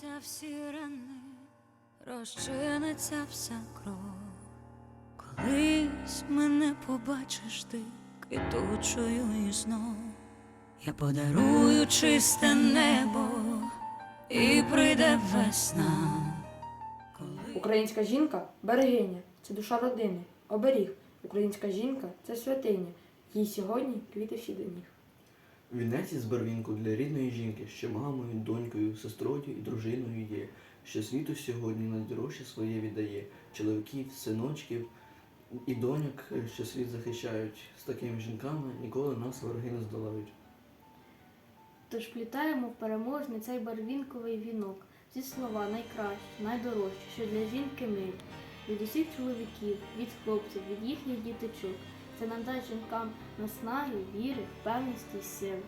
Загояться всі рани, розчиниться вся кров. Колись мене побачиш ти квітучою і знов. Я подарую чисте небо і прийде весна. Українська жінка берегиня, це душа родини, оберіг. Українська жінка це святиня. Їй сьогодні квіти всі до ніг. Вінець із барвінку для рідної жінки, що мамою, донькою, сестрою і дружиною є, що світу сьогодні найдорожче своє віддає, чоловіків, синочків і доньок, що світ захищають. З такими жінками ніколи нас вороги не здолають. Тож плітаємо в переможний цей барвінковий вінок, зі слова найкращі, найдорожчі, що для жінки мир. Від усіх чоловіків, від хлопців, від їхніх діточок. Це нам дасть жінкам наснаги, віри, впевненості і сили.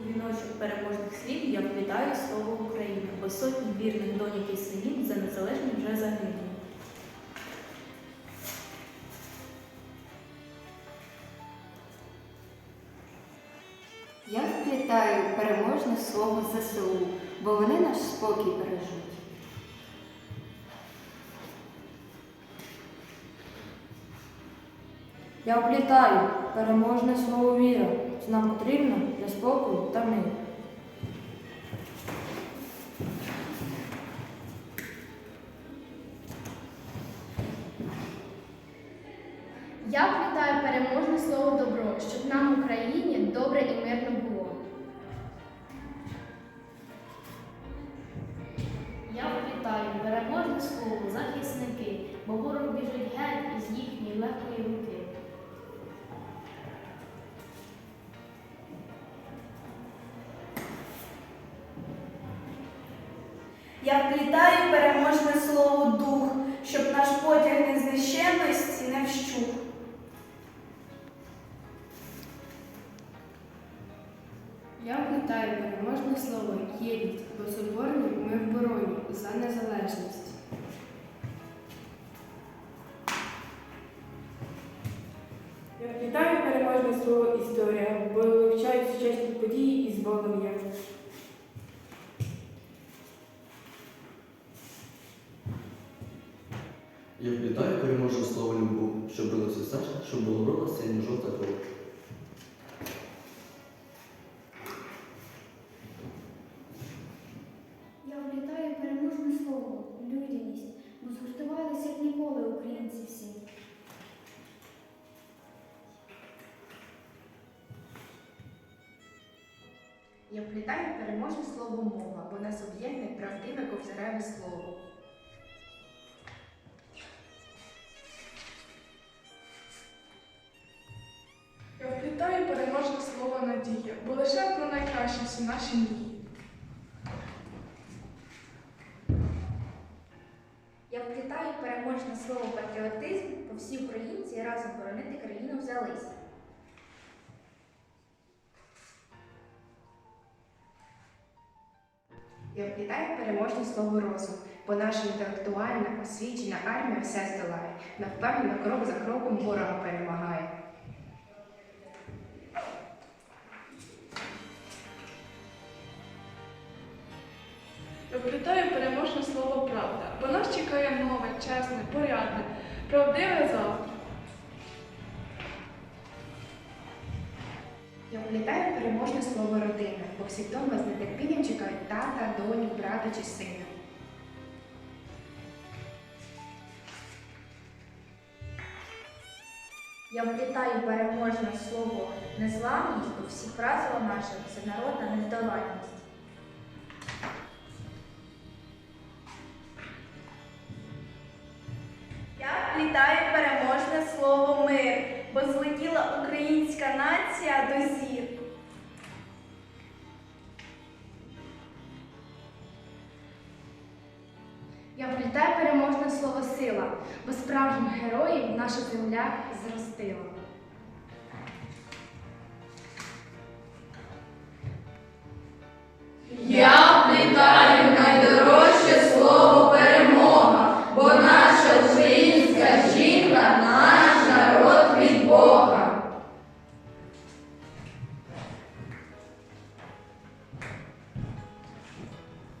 У віночок переможних слів я вплітаю слово Україна, бо сотні вірних доньок і синів за незалежність вже загинули. Я вплітаю переможне слово ЗСУ, бо вони наш спокій бережуть. Я оплітаю переможне слово віра. Це нам потрібно для спокою та миру. Я вплітаю переможне слово добро, щоб нам в Україні добре і мирно було. Я вплітаю переможне слово захисники, бо ворог біжить геть із їхньої легкої руки. Я вплітаю переможне слово дух, щоб наш потяг незнищенності не вщух. Я вплітаю переможне слово єдність, бо соборні ми в бороні за незалежність. Я вплітаю переможне слово історія, бо вивчаю сучасні події із Богом я. Вплітаю переможне слово любов, щоб билося серце, щоб було брала синьо жовта кров. Я вплітаю переможне слово людяність, бо згуртувалися як ніколи українці всі. Я вплітаю переможне слово мова, бо нас об'єднує правдиве ковзареве слово. Слово надія, бо лише про найкраще всі наші мрії. Я вплітаю переможне слово патріотизм, бо всі українці разом боронити країну взялися. Я вплітаю переможне слово розум, бо наша інтелектуальна, освічена армія все здолає, навпевнено крок за кроком ворога перемагає. Я переможне слово правда, бо нас чекає нове, чесне, порядне, правдиве завтра. Я вплітаю переможне слово родина, бо всі вдома з нетерпінням чекають тата, доню, брата чи сина. Я вплітаю переможне слово незламність, бо всі правила наша народна нація до зір. Я вплітаю переможне слово сила, бо справжніх героїв наша земля зростила.